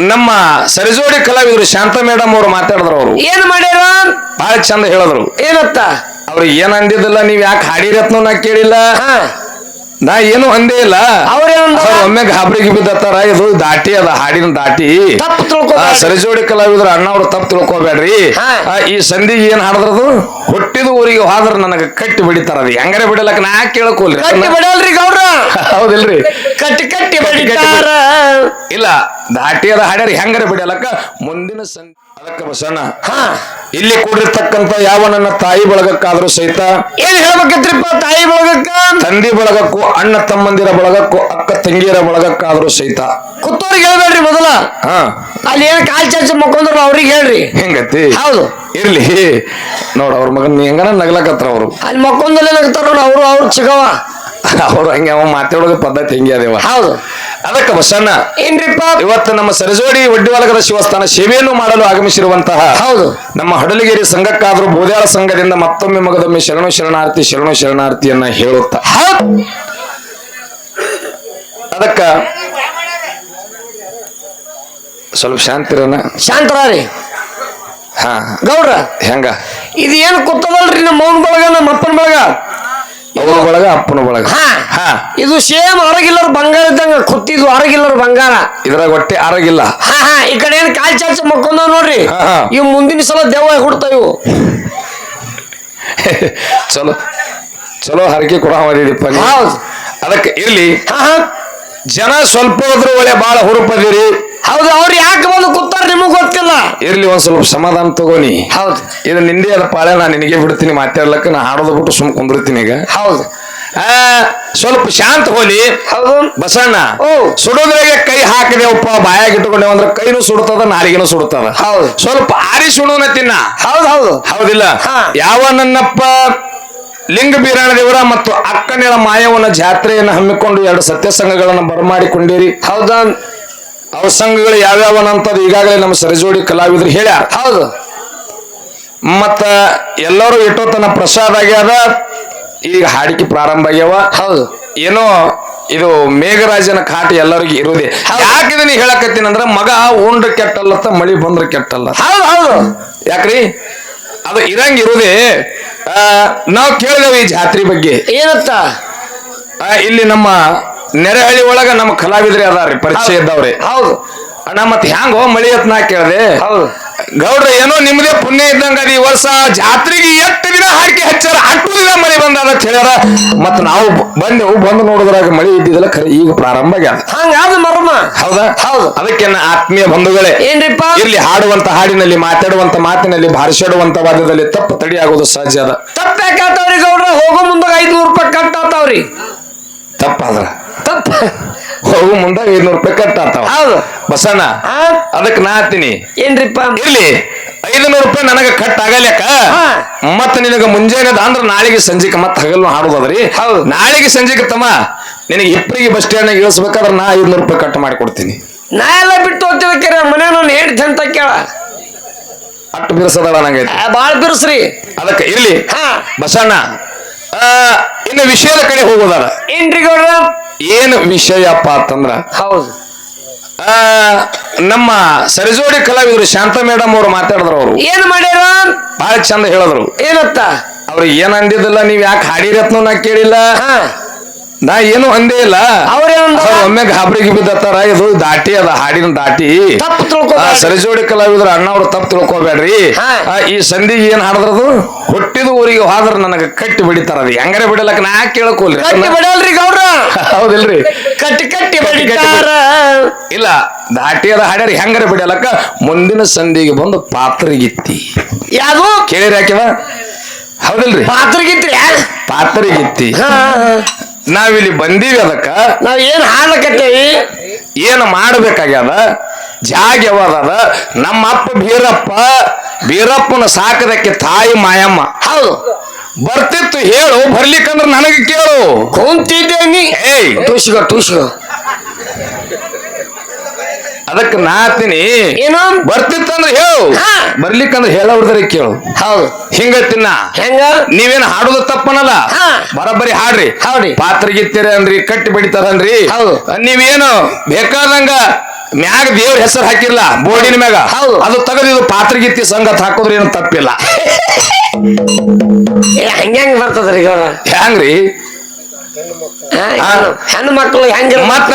ನಮ್ಮ ಸರಿಜೋಡಿ ಕಲಾವಿದರು ಶಾಂತ ಮೇಡಮ್ ಅವರು ಮಾತಾಡಿದ್ರು ಅವರು. ಏನ್ ಮಾಡ್ಯಾರ? ಬಹಳ ಚಂದ ಹೇಳಿದ್ರು. ಏನತ್ತ? ಅವ್ರು ಏನ್ ಅಂದಿದ್ದಿಲ್ಲ ನೀವ್ ಯಾಕೆ ಹಾಡಿರತ್ನ ನಾ ಕೇಳಿಲ್ಲ? ಹಾ. ನಾ ಏನು ಅಂದೇ ಇಲ್ಲ. ಅವ್ರು ಒಮ್ಮೆ ಗಾಬರಿಗೆ ಬಿದ್ದತ್ತಾರ. ಇದು ದಾಟಿ ಅದ ಹಾಡಿನ ದಾಟಿ. ತಪ್ಪು ಆ. ಸರಿಜೋಡಿ ಕಲಾವಿದ್ರು ಅಣ್ಣ ಅವ್ರು ತಪ್ಪು ತಿಳ್ಕೊಬೇಡ್ರಿ. ಹಾ. ಆ, ಈ ಸಂಧಿಗೆ ಏನ್ ಹಾಡದ್ರದು? ಹುಟ್ಟಿದ ಊರಿಗೆ ಹೋದ್ರ ನನಗ ಕಟ್ಟಿ ಬಿಡಿತಾರ ಅದು. ಹೆಂಗಾರೆ ಬಿಡಲಕ್ಕ ನಾ ಕೇಳಕೋಲ್ರಿ? ಕಟ್ಟಿ ಬಿಡಲ್ರಿ ಗೌಡ್ರ. ಹೌದಿಲ್ರಿ. ಕಟ್ಟಿ ಕಟ್ಟಿ ಕಟ್ಟಿ ಬಡಿತಾರ. ಇಲ್ಲ ದಾಟಿ ಅದ ಹಾಡ್ಯಾರ ಹೆಂಗಾರೆ ಬಿಡಲಕ್ಕ? ಮುಂದಿನ ಸಂಧಿ ಅದಕ್ಕ ಬಸಣ್ಣ ಇಲ್ಲಿ ಕೂಡಿರ್ತಕ್ಕಂತ ಯಾವ ನನ್ನ ತಾಯಿ ಬಳಗಕ್ಕಾದ್ರೂ ಸಹಿತ ಏನ್ ಹೇಳ್ಬೇಕಿತ್ರಿಪ್ಪ ತಾಯಿ ಬಳಗಕ್ಕ? ತಂದಿ ಬಳಗಕ್ಕೂ ಅಣ್ಣ ತಮ್ಮಂದಿರ ಬಳಗಕ್ಕೂ ಅಕ್ಕ ತಂಗಿಯರ ಬಳಗಕ್ಕಾದ್ರೂ ಸಹಿತ. ಕುತ್ತೋರಿಗೆ ಹೇಳ್ಬೇಡ್ರಿ ಮೊದಲ. ಹಾ. ಅಲ್ಲಿ ಏನ್ ಕಾಲ್ ಚಾಚು ಮಕ್ಕೊಂಡ್ರು ಅವ್ರಿಗೆ ಹೇಳ್ರಿ. ಹೆಂಗತಿ? ಹೌದು. ಇರ್ಲಿ. ನೋಡ ಅವ್ರ ಮಗನ್ ಹೆಂಗನ ನಗ್ಲಕತ್ರ ಅವರು? ಅಲ್ಲಿ ಮಕ್ಕೊಂದಲ್ಲೇ ನಗ್ತಾರ ನೋಡಿ ಅವ್ರು ಅವ್ರು ಚಿಗವ. ಅವ್ರು ಹಂಗೆ ಅವ ಮಾತಾಡೋದು ಪದ್ಧತಿ ಹೆಂಗೆ ಅದೇವ? ಹೌದು. ಅದಕ್ಕೆ ಬಸಣ್ಣ ಏನ್ರಿಪ್ಪ? ಇವತ್ತು ನಮ್ಮ ಸರಜೋಡಿ ಒಡ್ಡಿವಲಗದ ಶಿವಸ್ಥಾನ ಸೇವೆಯನ್ನು ಮಾಡಲು ಆಗಮಿಸಿರುವಂತಹ ಹೌದು. ನಮ್ಮ ಹಡಲಗಿರಿ ಸಂಘಕ್ಕಾದ್ರೂ ಬೋದ್ಯಾಳ ಸಂಘದಿಂದ ಮತ್ತೊಮ್ಮೆ ಮಗದೊಮ್ಮೆ ಶರಣು ಶರಣಾರ್ಥಿ ಶರಣು ಶರಣಾರ್ಥಿಯನ್ನ ಹೇಳುತ್ತ. ಅದಕ್ಕ ಸ್ವಲ್ಪ ಶಾಂತಿರನ ಶಾಂತರಾರಿ. ಹಾ. ಗೌಡ್ರ. ಹೆಂಗ? ಇದು ಏನು ಕೂತದಲ್ರಿ ನಮ್ಮ ಮೌನ್ ಬಳಗ ನಮ್ಮ ಅಪ್ಪನ ಬಳಗ? ಅವ್ರ ಬಳಗ ಅಪ್ಪನ ಬಳಗ. ಹಾ. ಹಾ. ಇದು ಸೇಮ್ ಹೊರಗಿಲ್ಲರ ಬಂಗಾರ ಇದ್ದಂಗ ಹೊರಗಿಲ್ಲರ ಬಂಗಾರ. ಇದ್ರಾಗ ಹೊಟ್ಟೆ ಆರೋಗಿಲ್ಲ ಹಾ ಹಾ ಈ ಕಡೆ ಏನ್ ಕಾಲ್ ಚಾಚ ಮಕ್ಕೊಂದ ನೋಡ್ರಿ. ಹಾ. ಇವ್ ಮುಂದಿನ ಸಲ ದೆವ್ವ ಹುಡ್ತಾವ ಇವು. ಚಲೋ ಚಲೋ ಹರಕೆ ಕೊಡ ಮಾಡಿದಿಪ್ಪ ನೀವು. ಹೌದು. ಅದಕ್ಕೆ ಇರ್ಲಿ. ಹಾ ಹಾ. ಜನ ಸ್ವಲ್ಪ ಹೋದ್ರು ಒಳ್ಳೆ ಬಾಳ ಹುರುಪದಿರಿ ಹೌದು ಅವ್ರು ಯಾಕೆ ಬಂದು ಕೂತಾರ ನಿಮಗ್ ಗೊತ್ತಿಲ್ಲ. ಇರ್ಲಿ ಒಂದ್ ಸ್ವಲ್ಪ ಸಮಾಧಾನ ತಗೋನಿ ಹೌದು. ಇದು ನಿಂದೇ ಅದ ಪಾಳೆ ನಾ ನಿನಗೆ ಬಿಡ್ತೀನಿ ಮಾತಾಡ್ಲಕ್ಕ ನಾ ಹಾಡೋದು ಬಿಟ್ಟು ಸುಮ್ ಕುಂದಿರ್ತೀನಿ ಈಗ. ಹೌದು. ಸ್ವಲ್ಪ ಶಾಂತ ಹೋಲಿ. ಹೌದು. ಬಸಣ್ಣ ಓ. ಸುಡೋದ್ರಾಗೆ ಕೈ ಹಾಕಿದೆವಪ್ಪ ಬಾಯಾಗ ಇಟ್ಕೊಂಡೇವ ಅಂದ್ರೆ ಕೈನು ಸುಡ್ತದ ನಾಲಿಗೆನು ಸುಡ್ತದ ಹೌದು. ಸ್ವಲ್ಪ ಆರಿ ಸುಡೋನ ತಿನ್ನ. ಹೌದು ಹೌದು. ಹೌದಿಲ್ಲ. ಯಾವ ನನ್ನಪ್ಪ ಲಿಂಗ ಬೀರಾಣ ದೇವರ ಮತ್ತು ಅಕ್ಕನೇಳ ಮಾಯವನ ಜಾತ್ರೆಯನ್ನು ಹಮ್ಮಿಕೊಂಡು ಎರಡು ಸತ್ಯ ಸಂಘಗಳನ್ನು ಬರಮಾಡಿಕೊಂಡಿರಿ. ಹೌದಾ. ಅವ ಸಂಘಗಳು ಯಾವ್ಯಾವನಂತದ್ದು ಈಗಾಗಲೇ ನಮ್ಮ ಸರಿಜೋಡಿ ಕಲಾವಿದ್ರು ಹೇಳ್ಯಾರ. ಹೌದು. ಮತ್ತ ಎಲ್ಲರೂ ಇಟ್ಟೋತನ ಪ್ರಸಾದ ಆಗ್ಯಾದ. ಈಗ ಹಾಡಿಕೆ ಪ್ರಾರಂಭ ಆಗ್ಯಾವ. ಹೌದು. ಏನೋ ಇದು ಮೇಘರಾಜನ ಕಾಟ ಎಲ್ಲರಿಗೂ ಇರುದೇ ಯಾಕೆ ಇದನ್ನ ಹೇಳಕತ್ತೀನಿ ಅಂದ್ರ ಮಗ ಉಂಡ್ರ ಕೆಟ್ಟಲ್ಲತ್ತ ಮಳಿ ಬಂದ್ರ ಕೆಟ್ಟಲ್ಲ ಹೌದು ಹೌದು. ಯಾಕ್ರಿ? ಅದು ಇರಂಗ್ ಇರುದೇ ಆ, ನಾವು ಕೇಳಿದೆವು ಈ ಜಾತ್ರೆ ಬಗ್ಗೆ. ಏನತ್ತ? ಇಲ್ಲಿ ನಮ್ಮ ನೆರೆಹಳ್ಳಿ ಒಳಗ ನಮ್ಮ ಕಲಾವಿದ್ರೆ ಅದಾರ್ರಿ ಪರಿಚಯ ಇದ್ದವ್ರಿ. ಹೌದು. ಅಣ್ಣ ಮತ್ತೆ ಹ್ಯಾಂಗೋ ಮಳಿ ಅಂತ ನಾ ಕೇಳಿದೆ. ಹೌದು. ಗೌಡ್ರ ಏನೋ ನಿಮ್ದೇ ಪುಣ್ಯ ಇದ್ದಂಗ ಈ ವರ್ಷ. ಜಾತ್ರೆಗೆ ಎಷ್ಟು ದಿನ ಹಾಕಿ ಹಚ್ಚಾರ? ಹತ್ತು ದಿನ ಮಳೆ ಬಂದ ಅಂತ ಹೇಳ್ಯಾರ ಮತ್ತ ನಾವು ಬಂದೆವು ಬಂದು ನೋಡಿದ್ರಾಗ ಮಳೆ ಇದ್ದಿದ್ದಲ್ಲ ಖರೆ ಈಗ ಪ್ರಾರಂಭ ಆಗ್ಯಾದ. ಹಂಗಾದ ಮರ್ಮ. ಹೌದಾ? ಹೌದು. ಅದಕ್ಕೆ ಆತ್ಮೀಯ ಬಂಧುಗಳೇ ಏನ್ರಿಪ್ಪ? ಇಲ್ಲಿ ಹಾಡುವಂತ ಹಾಡಿನಲ್ಲಿ ಮಾತಾಡುವಂತ ಮಾತಿನಲ್ಲಿ ಭಾರಿಸಾಡುವಂತ ವಾದ್ಯದಲ್ಲಿ ತಪ್ಪು ಆಗೋದು ಸಹಜ ಅದ. ತಪ್ಪಾಕತ್ತವ್ರಿ ಗೌಡ್ರ ಹೋಗೋ ಮುಂದಾಗ ಐದ್ನೂರು ರೂಪಾಯಿ ಕಟ್ಟಾತಾವ್ರಿ ತಪ್ಪಾದ್ರ? ತಪ್ಪ. ಹೋಗು ಮುಂದ ಐದ್ನೂರು ರೂಪಾಯಿ ಕಟ್ಟಾತಾವ. ಹೌದು. ಬಸಣ್ಣ? ಅದಕ್ಕೆ ನಾ ಹತ್ತೀನಿ ಏನ್ರಿಪ್ಪ? ಇರ್ಲಿ. ಐದುನೂರು ರೂಪಾಯಿ ನನಗ ಕಟ್ ಆಗಲ್ಯಾಕ. ಮತ್ತ ನಿನಗ ಮುಂಜಾನೆ ಅಂದ್ರ ನಾಳೆಗೆ ಸಂಜೆಗೆ ಮತ್ತ ಹಗಲ್ ಹಾಡೋದ್ರಿ ಹೌದು. ನಾಳೆಗೆ ಸಂಜೆಗೆ ತಮ್ಮ ನಿನಗೆ ಇಬ್ಬರಿಗೆ ಬಸ್ ಸ್ಟ್ಯಾಂಡ್ ಇಳಿಸ್ಬೇಕಾದ್ರೆ ನಾ ಐದ್ನೂರು ರೂಪಾಯಿ ಕಟ್ ಮಾಡಿ ಕೊಡ್ತೀನಿ. ನಾ ಎಲ್ಲ ಬಿಟ್ಟು ಹೋಗ್ತಿದ್ದಕ್ಕಿರ ಮನೆ ನಾನು ಹೇಳ್ತಿ ಅಂತ ಕೇಳ. ಅಟ್ಟು ಬಿರ್ಸದಳ ನಂಗೈತಿ. ಬಾಳ ಬಿರುಸ್ರಿ. ಅದಕ್ಕೆ ಇರ್ಲಿ. ಹಾ. ಬಸಣ್ಣ ಆ, ವಿಷಯದ ಕಡೆ ಹೋಗೋದಾರ? ಏನ್ರಿ ಗೌಡ್ರ ಏನು ವಿಷಯಪ್ಪ ಅಂತಂದ್ರ? ಹೌದು. ಆ, ನಮ್ಮ ಸರಿಜೋಡಿ ಕಲಾವಿದರು ಶಾಂತ ಮೇಡಮ್ ಅವರು ಮಾತಾಡಿದ್ರು ಅವರು. ಏನ್ ಮಾಡ್ಯಾರ? ಬಹಳ ಚಂದ ಹೇಳಿದ್ರು. ಏನತ್ತ? ಅವ್ರು ಏನ್ ಅಂದಿದ್ದಿಲ್ಲ ನೀವ್ ಯಾಕೆ ಹಾಡಿರತ್ನೋ ನಾ ಕೇಳಿಲ್ಲ. ನಾ ಏನು ಅಂದೇ ಇಲ್ಲ. ಅವ್ರೇನಂದ ಅವ್ರು ಒಮ್ಮೆ ಗಾಬರಿಗೆ ಬಿದ್ದತ್ತಾರ ಇದು ದಾಟಿ ಅದ ಹಾಡಿನ ದಾಟಿ. ತಪ್ಪು ಆ, ತಿಳ್ಕೊಬೇಡ್ರಿ. ಸರಿಜೋಡಿ ಕಲಾವಿದ್ರ ಅಣ್ಣ ಅವ್ರು ತಪ್ಪು ತಿಳ್ಕೊಬೇಡ್ರಿ. ಹಾ. ಆ, ಈ ಸಂಧಿಗೆ ಏನ್ ಹಾಡದ್ರದು? ಊರಿಗೆ ಹೋದ್ರ ನನಗೆ ಕಟ್ಟಿ ಬಿಡಿತಾರ ಅದು. ಹೆಂಗಾರೆ ಬಿಡಲಕ್ಕ? ನಾ ಕೇಳಕೋಲ್ರಿ? ಕಟ್ಟಿ ಬಿಡಲ್ರಿ ಗೌಡ್ರ. ಹೌದಿಲ್ರಿ. ಕಟ್ಟಿ ಕಟ್ಟಿ ಬಡಿತಾರ. ಇಲ್ಲ ದಾಟಿ ಅದ ಹಾಡ್ಯಾರ. ಹೆಂಗಾರೆ ಬಿಡಲಕ್ಕ? ಮುಂದಿನ ಸಂಧಿಗೆ ಬಂದು ಪಾತ್ರಿಗಿತ್ತಿ. ಯಾವುದು? ಕೇಳಿರಿ ಹಾಕಿವ ಹೌದಿಲ್ರಿ. ಪಾತ್ರಿಗಿತ್ತಿ ಪಾತ್ರಗಿತ್ತಿ. ಹಾ. ನಾವಿಲ್ಲಿ ಬಂದೀವಿ ಅದಕ್ಕ. ನಾವ್ ಏನ್ ಹಾಡ್ಲಕತ್ತೇವಿ ಏನು ಮಾಡ್ಬೇಕಾಗ್ಯದ? ಜಾಗ ಯಾವದದ ನಮ್ಮ ಅಪ್ಪ ಬೀರಪ್ಪ ಬೀರಪ್ಪನ ಸಾಕದಕ್ಕೆ ತಾಯಿ ಮಾಯಮ್ಮ. ಹೌದು. ಬರ್ತಿತ್ತು ಹೇಳು ಬರ್ಲಿಕ್ಕಂದ್ರೆ ನನಗೆ ಕೇಳು. ಕುಂತಿದ್ದೇನಿ. ಏಯ್. ಟೂಸ್ಗೋ ಟೂಸ್ಗೋ ಅದಕ್ಕೆ ನಾತೀನಿ ಏನು? ಬರ್ತಿತ್ತಂದ್ರೆ ಹೇಳು. ಬರ್ಲಿಕ್ಕಂದ್ರೆ ಹೇಳವ್ರದ್ರೆ ಕೇಳು. ಹೌದು. ಹಿಂಗ ತಿನ್ನ ಹೆಂಗ? ನೀವೇನು ಹಾಡುದು ತಪ್ಪನಲ್ಲ? ಹಾ. ಬರಬರಿ ಹಾಡ್ರಿ. ಹೌದ್ರಿ. ಪಾತ್ರಗಿತ್ತೀರ ಅನ್ರಿ ಕಟ್ಟಿ ಬಡಿತಾರನ್ರಿ ಹೌದು. ನೀವೇನು ಬೇಕಾದಂಗ ಮ್ಯಾಗ ದೇವ್ರ ಹೆಸರು ಹಾಕಿಲ್ಲ ಬೋರ್ಡಿನ ಮ್ಯಾಗ. ಹೌದು. ಅದು ತೆಗೆದು ಇದು ಪಾತ್ರಗಿತ್ತಿ ಸಂಗತ್ ಹಾಕೋದ್ರೆ ಏನು ತಪ್ಪಿಲ್ಲ. ಏ ಹಂಗ್ಯಾಂಗ ಬರ್ತದ್ರಿ ಈಗ ಹ್ಯಾಂಗ್ರಿ? ಹೆಣ್ಣು ಮಕ್ಕಳು ಹೆಂಗ ಮತ್ತ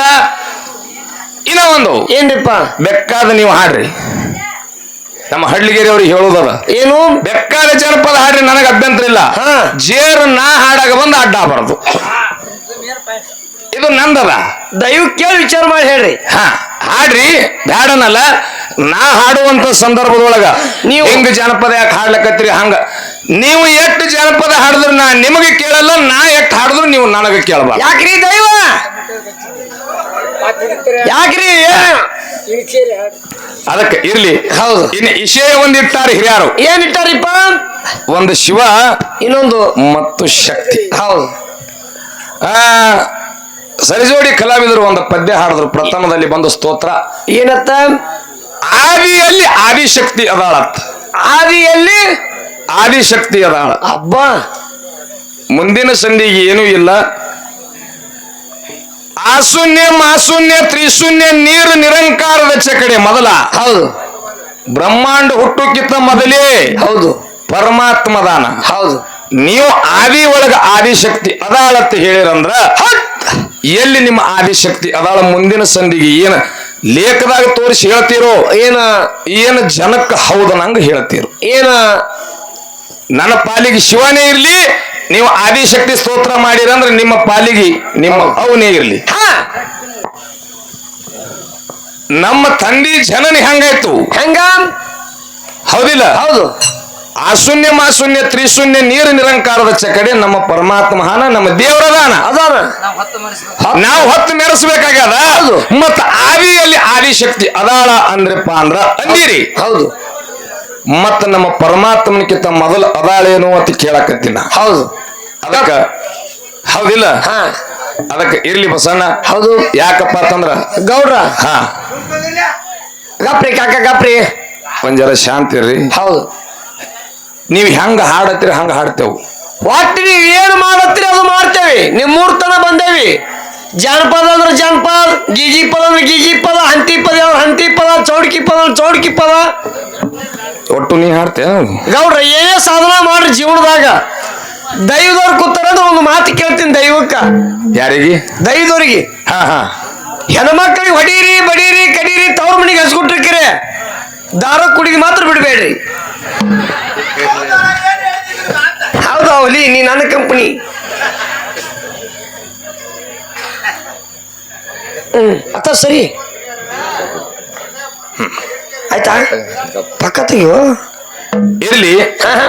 ಇನ್ನ ಒಂದು. ಏನ್ರಿಪ್ಪ? ಬೆಕ್ಕಾದ ನೀವು ಹಾಡ್ರಿ. ನಮ್ಮ ಹಳ್ಳಿಗೇರಿ ಅವ್ರಿಗೆ ಹೇಳೋದದ. ಏನು? ಬೆಕ್ಕಾದ ಜನಪದ ಹಾಡ್ರಿ ನನಗೆ ಅಭ್ಯಂತರ ಇಲ್ಲ. ಜೇರ್ ಜೇರು ನಾ ಹಾಡಾಗ ಬಂದು ಅಡ್ಡ ಬರದು. ಇದು ನಂದದ. ದಯವು ಕೇಳಿ ವಿಚಾರ ಮಾಡಿ ಹೇಳ್ರಿ. ಹಾ. ಹಾಡ್ರಿ ಬ್ಯಾಡನಲ್ಲ. ನಾ ಹಾಡುವಂತ ಸಂದರ್ಭದೊಳಗ ನೀವು ಹೆಂಗ್ ಜನಪದ ಯಾಕೆ ಹಾಡ್ಲಕತ್ತೀರಿ ಹಂಗ? ನೀವು ಎಷ್ಟು ಜನಪದ ಹಾಡಿದ್ರು ನಾ ನಿಮಗೆ ಕೇಳಲ್ಲ ನಾ ಎಷ್ಟು ಹಾಡಿದ್ರು ನೀವು ನನಗೆ ಕೇಳಬಾರ್ದು. ಯಾಕ್ರಿ ದೈವ? ಯಾಕ್ರಿ? ಅದಕ್ಕೆ ಇರ್ಲಿ. ಹೌದು. ಇನ್ನು ವಿಷಯ ಒಂದಿಟ್ಟಾರೆ ಹಿರಿಯರು. ಏನ್ ಇಟ್ಟಾರಿಪ್ಪ? ಒಂದು ಶಿವ ಇನ್ನೊಂದು ಮತ್ತು ಶಕ್ತಿ. ಹೌದು. ಆ ಸರಿಜೋಡಿ ಕಲಾವಿದರು ಒಂದು ಪದ್ಯ ಹಾಡಿದ್ರು. ಪ್ರಥಮದಲ್ಲಿ ಬಂದು ಸ್ತೋತ್ರ. ಏನತ್ತ? ಆದಿಯಲ್ಲಿ ಆದಿಶಕ್ತಿ ಅದಾಳತ್. ಆದಿಯಲ್ಲಿ? ಆದಿಶಕ್ತಿ ಅದಾಳ. ಹಬ್ಬ ಮುಂದಿನ ಸಂಧಿಗೆ ಏನೂ ಇಲ್ಲ. ಆಶೂನ್ಯ ಮಾಶೂನ್ಯ ತ್ರಿಶೂನ್ಯ ನೀರು ನಿರಂಕಾರದ ಚಕಡೆ ಮೊದಲ. ಹೌದು. ಬ್ರಹ್ಮಾಂಡ ಹುಟ್ಟುಕ್ಕಿಂತ ಮೊದಲೇ ಹೌದು. ಪರಮಾತ್ಮದಾನ. ಹೌದು. ನೀವು ಆದಿ ಒಳಗ ಆದಿಶಕ್ತಿ ಅದಾಳತ್ತ ಹೇಳಿರಂದ್ರ! ಎಲ್ಲಿ ನಿಮ್ಮ ಆದಿಶಕ್ತಿ ಅದಾಳ ಮುಂದಿನ ಸಂಧಿಗೆ ಏನ ಲೇಖದಾಗ ತೋರಿಸಿ ಹೇಳ್ತೀರೋ? ಏನ? ಏನು ಜನಕ್ಕೆ ಹೌದನಂಗ ಹೇಳ್ತೀರೋ. ಏನ? ನನ್ನ ಪಾಲಿಗೆ ಶಿವನೇ ಇರ್ಲಿ ನೀವು ಆದಿಶಕ್ತಿ ಸ್ತೋತ್ರ ಮಾಡಿರಂದ್ರೆ ನಿಮ್ಮ ಪಾಲಿಗೆ ನಿಮ್ಮ ಅವನೇ ಇರ್ಲಿ. ನಮ್ಮ ತಂದಿ ಜನನಿ ಹಂಗಾಯ್ತು? ಹೆಂಗ? ಹೌದಿಲ್ಲ? ಹೌದು. ಆಶೂನ್ಯ ಮಾಶೂನ್ಯ ತ್ರಿಶೂನ್ಯ ನೀರು ನಿರಂಕಾರದ ಚಕಡೆ ನಮ್ಮ ಪರಮಾತ್ಮ ಹಾನ ನಮ್ಮ ದೇವರದಾನ ಅದಾರ. ನಾವು ಹೊತ್ತು ಮೆರೆಸಬೇಕಾಗ್ಯದ? ಹೌದು. ಮತ್ತ ಆದಿಯಲ್ಲಿ ಆದಿಶಕ್ತಿ ಅದಾಳ ಅಂದ್ರಪ್ಪ ಅಂದ್ರ ಅಂದಿರಿ ಹೌದು. ಮತ್ತ ನಮ್ಮ ಪರಮಾತ್ಮನಕ್ಕಿಂತ ಮೊದಲು ಅದಾಳೇನು ಅಂತ ಕೇಳಕತ್ತಿನ ಹೌದು. ಅದಕ್ಕ ಹೌದಿಲ್ಲ? ಹಾ. ಅದಕ್ಕೆ ಇರ್ಲಿ ಬಸಣ್ಣ ಹೌದು. ಯಾಕಪ್ಪ ಅಂತಂದ್ರ? ಗೌಡ್ರ. ಹಾ. ಗಪ್ರಿ ಕಾಕ ಗಪ್ರಿ. ಒಂದ್ ಜರ ಶಾಂತಿ ಇರ್ರಿ. ಹೌದು. ನೀವ್ ಹೆಂಗ ಹಾಡತ್ತೀರಿ ಹಂಗ ಹಾಡ್ತೇವು. ಒಟ್ಟು ನೀವು ಏನು ಮಾಡತ್ತೀರಿ ಅದು ಮಾಡ್ತೇವೆ. ನಿಮ್ ಮೂರ್ತನ ಬಂದೇವಿ. ಜಾನಪದ ಅಂದ್ರೆ ಜಾನಪದ ಗಿಜಿ ಪದ ಅಂದ್ರೆ ಗೀಜಿ ಪದ ಹಂತಿ ಪದ ಅಂದ್ರೆ ಹಂತಿ ಪದ ಚೌಡ್ಕಿ ಪದ ಅಂದ್ರೆ ಚೌಡ್ಕಿ ಪದ. ಒಟ್ಟು ನೀ ಹಾಡ್ತೇ ಗೌಡ್ರ ಏನೇ ಸಾಧನ ಮಾಡ್ರಿ ಜೀವನದಾಗ. ದೈವದವ್ರು ಕೂತಾರಂದ್ರೆ ಒಂದು ಮಾತು ಕೇಳ್ತೀನಿ ದೈವಕ್ಕ. ಯಾರಿಗೆ? ದೈವದವ್ರಿಗೆ. ಹಾ ಹಾ. ಹೆಣ್ಮಕ್ಳಿಗೆ ಹೊಡೀರಿ ಬಡೀರಿ ಕಡೀರಿ ತವ್ರ ಮನೆಗೆ ಹಚ್ಕೊಟ್ರಿಕ್ರೆ ದಾರ ಕುಡಿಗೆ ಮಾತ್ರ ಬಿಡಬೇಡ್ರಿ. ಹೌದಾ ಅವಲಿ ನೀ ನನ್ನ ಕಂಪನಿ ಹ್ಮ್ ಅತ್ತ ಸರಿ. ಆಯ್ತಾ? ಪಕ್ಕ ತೆಗಿಯೋ ಇರ್ಲಿ. ಏನು ಹಾ.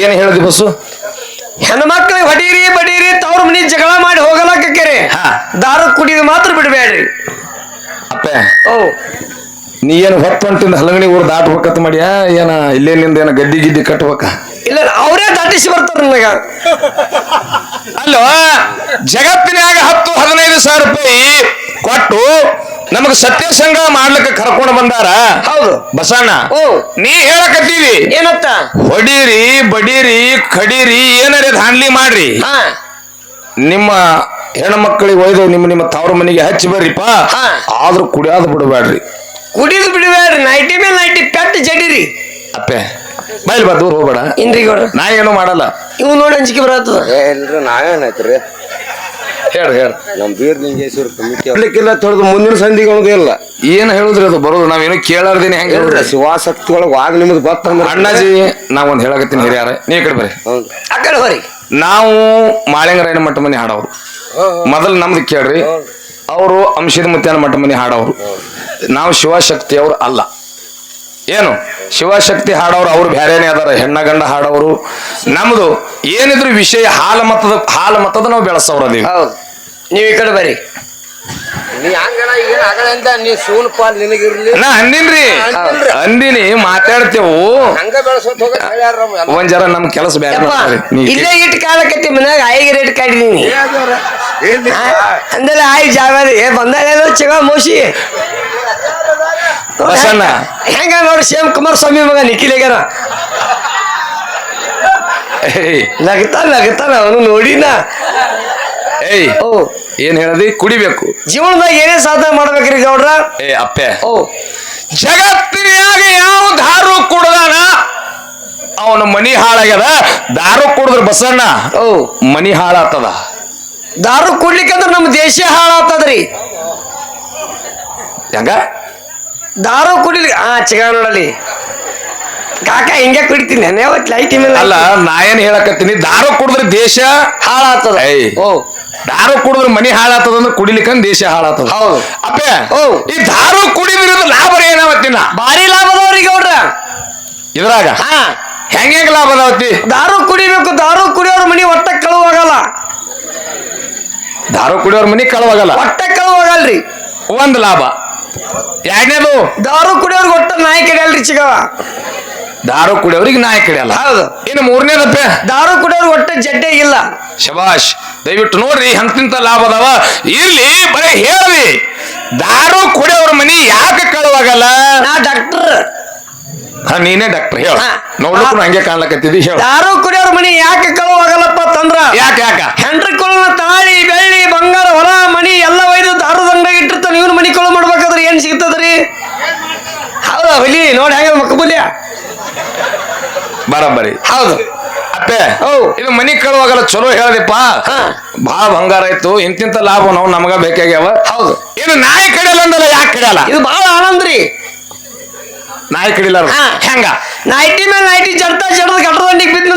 ಏನ್ ಹೇಳ್ದಿ ಬಸ್ಸು? ಹೆಣ್ಮಕ್ಳಿಗೆ ಹೊಡೀರಿ ಬಡೀರಿ ತವ್ರ ಮನೆ ಜಗಳ ಮಾಡಿ ಹೋಗಲಾಕ ಹಾ. ದಾರ ಕುಡಿದು ಮಾತ್ರ ಬಿಡಬೇಡ್ರಿ. ಅಪ್ಪೆ ಓ. ನೀ ಏನು ಹೊತ್ತು ಹೊಂಟಿಂದ ಹಲಗಣಿ ಊರು ದಾಟ್ಬೇಕಂತ ಮಾಡ್ಯಾ? ಏನ ಇಲ್ಲೇನಿಂದ ಏನ ಗದ್ದಿ ಗಿದ್ದಿ ಕಟ್ಬೇಕ? ಇಲ್ಲ ಅವರೇ ದಾಟಿಸಿ ಬರ್ತಾರ ನನಗ. ಅಲ್ಲೋ ಜಗತ್ತಿನಾಗ ಹತ್ತು ಹದಿನೈದು ಸಾವಿರ ರೂಪಾಯಿ ಕೊಟ್ಟು ನಮಗ ಸತ್ಯ ಸಂಘ ಮಾಡ್ಲಿಕ್ಕೆ ಕರ್ಕೊಂಡು ಬಂದಾರ? ಹೌದು. ಬಸಣ್ಣ ಓ. ನೀ ಹೇಳಕತ್ತೀವಿ ಏನತ್ತ? ಹೊಡೀರಿ ಬಡೀರಿ ಕಡೀರಿ ಏನಾರ ಹಾನ್ಲಿ ಮಾಡ್ರಿ. ಹಾ. ನಿಮ್ಮ ಹೆಣ್ಮಕ್ಳಿಗೆ ಒಯ್ದು ನಿಮ್ಮ ನಿಮ್ಮ ತವ್ರ ಮನೆಗೆ ಹಚ್ಚಿ ಬರ್ರಿಪ್ಪ. ಹಾ. ಆದ್ರೂ ಕುಡಿಯೋದು ಬಿಡಬೇಡ್ರಿ. ಕುಡಿದು ಬಿಡಬೇಡ್ರಿ. ನೈಟಿ ಮೇಲೆ ನೈಟಿ ಪೆಟ್ಟು ಜಡಿರಿ. ಅಪ್ಪೆ ಬೈಲ್ ಬಾ ದೂರ ಹೋಗ್ಬೇಡ. ಇನ್ರಿ ಗೌಡ್ರ. ನಾ ಏನು ಮಾಡಲ್ಲ. ಇವ್ ನೋಡಿ ಅಂಜಿಕೆ ಬರತ್ತದ. ಏ ಇಲ್ರಿ ನಾವೇನಾಯ್ತ್ರಿ ಹೇಳು ಹೇಳು. ನಮ್ ಬೀರ್ ಲಿಂಗೇಶ್ವರ ಕಮಿಟಿ ಇರ್ಲಿಕ್ಕಿಲ್ಲ ತೊಳೆದು ಮುಂದಿನ ಸಂಧಿಗಳು ಇಲ್ಲ. ಏನ್ ಹೇಳಿದ್ರಿ ಅದು? ಬರೋದು ನಾವೇನು ಕೇಳಾರ್ದೇನೆ ಹೆಂಗ ಹೇಳಿದ್ರೆ? ಶಿವಾಸಕ್ತಿ ಒಳಗೆ ಆಗ ನಿಮ್ದು ಗೊತ್ತಂದ್ರೆ ಅಣ್ಣಾಜಿ ನಾ ಒಂದ್ ಹೇಳಕತ್ತೀನಿ ಹಿರಿಯಾರ. ನೀ ಕಡೆ ಬರ್ರಿ. ಹೌದು ಆ ಕಡೆ ನಾವು ನಾವು ಮಾಳಿಂಗರಾಯನ ಮಠ ಮನೆ ಹಾಡೋರು. ಮೊದಲು ನಮ್ದು ಕೇಳ್ರಿ ಅವರು ಅಂಶದ ಮುತ್ಯಾನ ಮಠ ಮನೆ ಹಾಡೋರು. ನಾವು ಶಿವಶಕ್ತಿ ಅವ್ರು ಅಲ್ಲ. ಏನು? ಶಿವಶಕ್ತಿ ಹಾಡೋರು ಅವ್ರು ಬ್ಯಾರೇನೆ ಅದಾರ ಹೆಣ್ಣ ಗಂಡ ಹಾಡೋರು. ನಮ್ದು ಏನಿದ್ರು ವಿಷಯ ಹಾಲ ಮತದ ಹಾಲ ಮತದ ನಾವು ಬೆಳೆಸೋರು ಅದೀವಿ ಹೌದು. ನೀವು ಈ ಕಡೆ ಬರ್ರಿ ನೀ ಹಂಗಣ ಈಗ ನೀ ಸೂನ್ ಪಾಲ್ ನಿನಗಿರ್ಲಿ. ನಾ ಅಂದಿನ್ರಿ. ಅಂದಿನಿ ಮಾತಾಡ್ತೇವು. ಹಂಗ ಬೆಳೆಸೋತ್ ಹೋಗ. ಒಂದ್ ಜರ ನಮ್ ಕೆಲಸ ಬೇಡ ಯಪ್ಪ, ಮಾಡ್ತಾರೆ. ನೀ ಇಲ್ಲೇ ಇಟ್ಟು ಕಾಲಕತ್ತಿ ಮನ್ಯಾಗ ಆಯಿಗೆ ರೇಟ್ ಕಾಡಿದೀನಿ? ಅಂದ್ರೆ ಆಯ್ ಜಾಗ ಏ ಬಂದಾಗ ಚಿಗ ಮೋಸಿ ಬಸಣ್ಣ. ಹೆಂಗ ನೋಡಿ ಕುಮಾರ್ ಕುಮಾರಸ್ವಾಮಿ ಮಗ ನಿಖಿಲೇಗನ. ಏಯ್. ನಗತಾನ ನಗತಾನ ಅವನು ನೋಡಿನ. ಏಯ್ ಓ. ಏನ್ ಹೇಳದಿ? ಕುಡಿಬೇಕು. ಜೀವನದಾಗ ಏನೇ ಸಾಧನೆ ಮಾಡ್ಬೇಕ್ರಿ ಗೌಡ್ರ? ಏ ಅಪ್ಪೆ. ಓ. ಜಗತ್ತಿನಾಗ ಯಾವ ದಾರು ಕುಡ್ದಾನ? ಅವನ ಮನಿ ಹಾಳಾಗ್ಯದ. ದಾರು ಕುಡಿದ್ರ ಬಸಣ್ಣ ಓ. ಮನಿ ಹಾಳಾತದ ದಾರು ಕುಡ್ಲಿಕ್ಕಂದ್ರ ನಮ್ಮ ದೇಶ ಹಾಳಾತದ್ರಿ ಹೆಂಗ? ದಾರು ಕುಡಿಲಿ ಆ ಚಿಗ ನೋಡಲಿ ಕಾಕ ಹಿಂಗೆ ಕುಡಿತೀನಿ ನಾನು ಯಾವತ್ತು ಲೈಟ್ ಮೇಲೆ ಅಲ್ಲ ನಾ ಏನ್ ಹೇಳಕತ್ತೀನಿ? ದಾರು ಕುಡಿದ್ರೆ ದೇಶ ಹಾಳಾತದ ಏಯ್. ಓ. ದಾರು ಕುಡಿದ್ರೆ ಮನಿ ಹಾಳಾತದ ಅಂದ್ರೆ ಕುಡಿಲಿಕ್ಕಂದ್ ದೇಶ ಹಾಳಾತದ ಹೌದು. ಅಪ್ಪೆ. ಈ ದಾರು ಕುಡಿದ್ರಿಂದ ಲಾಭ ಏನಾವತ್ತಿನ ಭಾರಿ ಲಾಭ ಅದಾವ್ರಿ ಗೌಡ್ರ ಇದ್ರಾಗ? ಹಾ. ಹೆಂಗ್ ಹೆಂಗ್ ಲಾಭ ಅದಾವತ್ತಿ? ದಾರು ಕುಡಿಬೇಕು ದಾರು ಕುಡಿಯೋರ್ ಮನಿ ಒಟ್ಟ ಕಳುವಾಗಲ್ಲ. ದಾರು ಕುಡಿಯೋರ್ ಮನಿ ಕಳುವಾಗಲ್ಲ? ಒಟ್ಟ ಕಳುವಾಗಲ್ರಿ. ಒಂದ್ ಲಾಭ. ಎರಡನೇದು? ದಾರು ಕುಡಿಯೋರ್ಗೆ ಒಟ್ಟ ನಾಯಿ ಕಡಿಯಲ್ರಿ ಚಿಗವ. ದಾರು ಕುಡಿಯೋರಿಗೆ ನಾಯಿ ಕಡಿಯಲ್ಲ ಹೌದು. ಇನ್ನು ಮೂರನೇದಪ್ಪ? ದಾರು ಕುಡಿಯೋರ್ ಒಟ್ಟ ಜಡ್ಡೆ ಶಬಾಷ್ ದಯವಿಟ್ಟು ನೋಡ್ರಿ ಹಂತಿಂತ ಲಾಭ ಅದಾವ. ಇರ್ಲಿ ಬರೀ ಹೇಳ್ರಿ. ದಾರು ಕುಡಿಯೋರ ಮನಿ ಯಾಕೆ ಕಳುವಾಗಲ್ಲ? ನಾ ಡಾಕ್ಟರ್. ಹಾ ನೀನೇ ಡಾಕ್ಟರ್ ಹೇಳ. ನೋಡ್ಲಿಕ್ಕೂ ಹಂಗೆ ಕಾಣ್ಲಕತ್ತಿದ್ದಿ ಹೇಳ. ದಾರು ಕುಡಿಯೋರ ಮನಿ ಯಾಕೆ ಕಳುವಾಗಲ್ಲಪ್ಪ ತಂದ್ರ? ಯಾಕೆ ಯಾಕ? ಹೆಂಡ್ರಿ ಕೊಳನ ತಾಳಿ ಬೆಳ್ಳಿ ಬಂಗಾರ ಹೊಲ ಮನಿ ಎಲ್ಲ ಒಯ್ದು ದಾರು ದಂಡ ಇಟ್ಟಿರ್ತಾನೆ ಇವನು ಮನಿ ಕೊಳ್ಳ ಮಾಡ್ಬೇಕಾದ್ರೆ ಏನ್ ಸಿಗ್ತದ್ರಿ? ಹೌದಾ ಹುಲಿ? ನೋಡಿ ಹೆಂಗ ಮಕ್ಕಬುಲ್ಯ? ಬರಬ್ಬರಿ ಹೌದು. ಅಪ್ಪೆ ಇದು ಮನಿ ಕಳುವಾಗಲ್ಲ ಚಲೋ ಹೇಳದಿಪ್ಪ. ಬಹಳ ಬಂಗಾರ ಆಯ್ತು ಇಂತಿಂತ ಲಾಭ ನಾವು ನಮಗ ಬೇಕಾಗ್ಯಾವ. ಹೌದು. ಇದು ನಾಯಿ ಕಡಿಯಲ್ಲ ಅಂದಲ್ಲ ಯಾಕೆ ಕಡಿಯಲ್ಲ? ಇದು ಬಹಳ ಆನಂದ್ರಿ ನಾಯಿ ಕಡಿಲಾರ ಹಾ. ಹೆಂಗ? ನೈಟಿ ಮೇಲೆ ನೈಟಿ ಜಡ್ತಾ ಜಡ್ದ ಗಟ್ರದಂಡಿಗೆ ಬಿದ್ದು